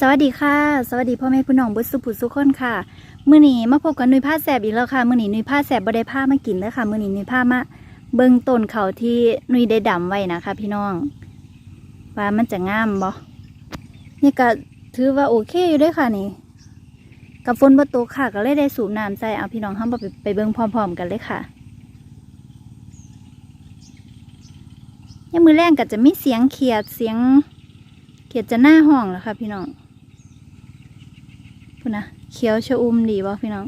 สวัสดีค่ะ สวัสดีพ่อแม่พี่น้องบุษสุผุสุขคนค่ะ มื้อนี้มาพบกับนุยผ้าแสบอีกแล้วค่ะ มื้อนี้นุยผ้าแสบบ่ได้ผ้ามากินแล้วค่ะ มื้อนี้นุยผ้ามาเบิ่งต้นเขาที่นุยได้ดำไว้นะคะ พี่น้อง ว่ามันจะงามบ่นี่ก็ถือว่าโอเคอยู่ด้วยค่ะนี่ กับฝนบ่ตกค่ะ ก็เลยได้สูบน้ำใส่เอาพี่น้องเฮาไปไปเบิ่งพร้อม ๆ กันเลยค่ะยังมือแรงก็จะไมีเสียงเขียดเสียงเขียดจะหน้าห้องแล้วค่ะ พี่น้อง พูดนะเขียวชะอุ่มดีบ่พี่น้อง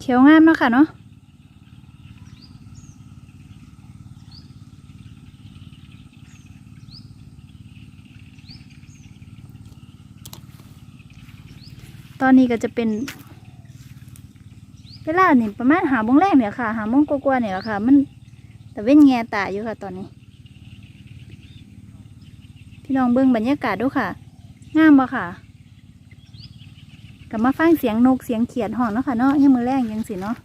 เขียวงามเนาะค่ะเนาะตอนนี้ก็จะเป็น ลานี่ประมาณหาโมงแรกเนี่ยค่ะ หาโมงกว่าๆเนี่ยแหละค่ะ มันแต่เว้นแงตาอยู่ค่ะ ตอนนี้ พี่น้องเบิ่งบรรยากาศดูค่ะงามบ่ค่ะกลับมาฟังเสียงนกเสียงเขียดห้องเนาะค่ะเนาะยังมือแรงยังสิเนาะ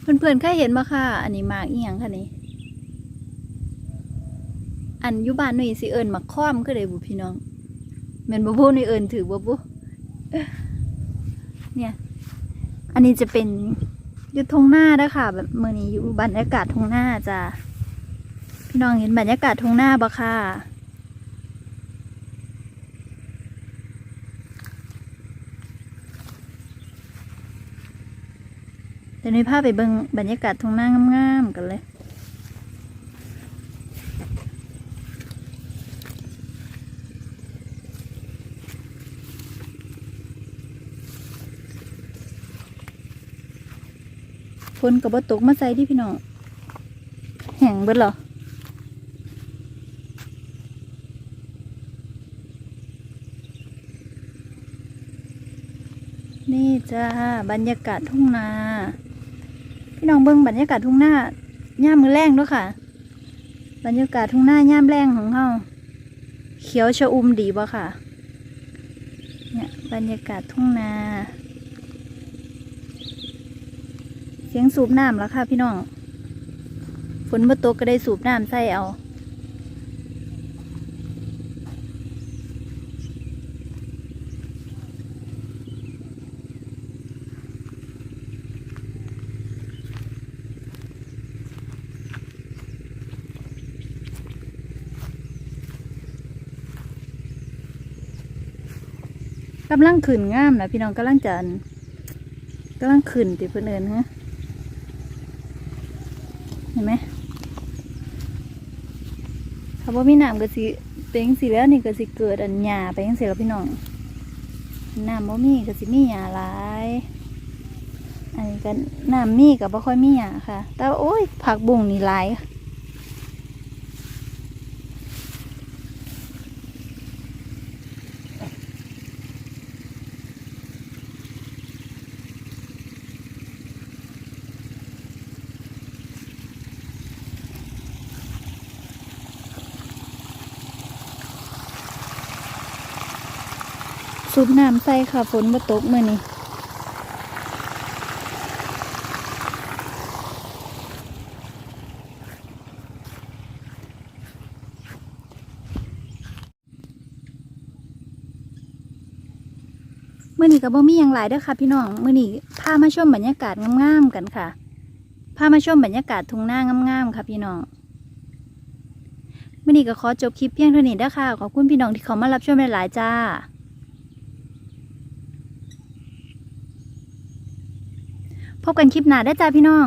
เพื่อนๆเคยเห็นบ่ค่ะ อันนี้มากอียงค่ะนี่ อันอยุบานหนุ่ยสิเอิญมาค้อมก็เลยบุพี่น้องแม่นบ่บูนี่เอิญถือบ่บุเนี่ย อันนี้จะเป็นยู่ทงหน้าด้อค่ะ แบบเมื่อนี้อยู่บรรยากาศทงหน้าจ้ะพี่น้องเห็นบรรยากาศทงหน้าบ่ค่ะเดี๋ยวนี้พาไปเบิ่งบรรยากาศทงหน้างามๆกันเลย ฝนกับบ่ตกมาใส่ที่พี่น้องแห้งเบิดเหรอนี่จ้าบรรยากาศทุ่งนา พี่น้องเบิ่งบรรยากาศทุ่งนาย่ามมือแรงด้วยค่ะ บรรยากาศทุ่งนาย่ามแรงของเฮาเขียวชะอุ่มดีบ่ค่ะ เนี่ยบรรยากาศทุ่งนา เสียงสูบน้ำแล้วค่ะพี่น้อง ฝนมาตกก็ได้สูบน้ำใส่เอากำลังขึ้นงามนะพี่น้องกำลังจันกำลังขึ้นติเพื่อนเอินฮะ ห็นไหมถ้าว่ามีน้ำก็สิเป็นจังสิแล้วนี่ก็สิเกิดอันหยาไปยังสิแล้วพี่น้องน้ำบ่มีก็สิมีหยาหลายอันนี้ก็น้ำมีกับบ่ค่อยมีหยาค่ะ แต่โอ้ยผักบุ้งนี่หลาย สูบน้ำใส่ค่ะฝนมาตกมื่อนี้มื่อนี้ก็บ่มีอย่างหลายเด้อค่ะพี่น้องมื่อนี้พามาชมบรรยากาศงามๆกันค่ะพามาชมบรรยากาศทุ่งนางามๆค่ะพี่น้องมื่อนี้ก็ขอจบคลิปเพียงเท่านี้เด้อค่ะขอบคุณพี่น้องที่เขามารับชมหลายๆจ้า พบกันคลิปหน้าได้จ้าพี่น้อง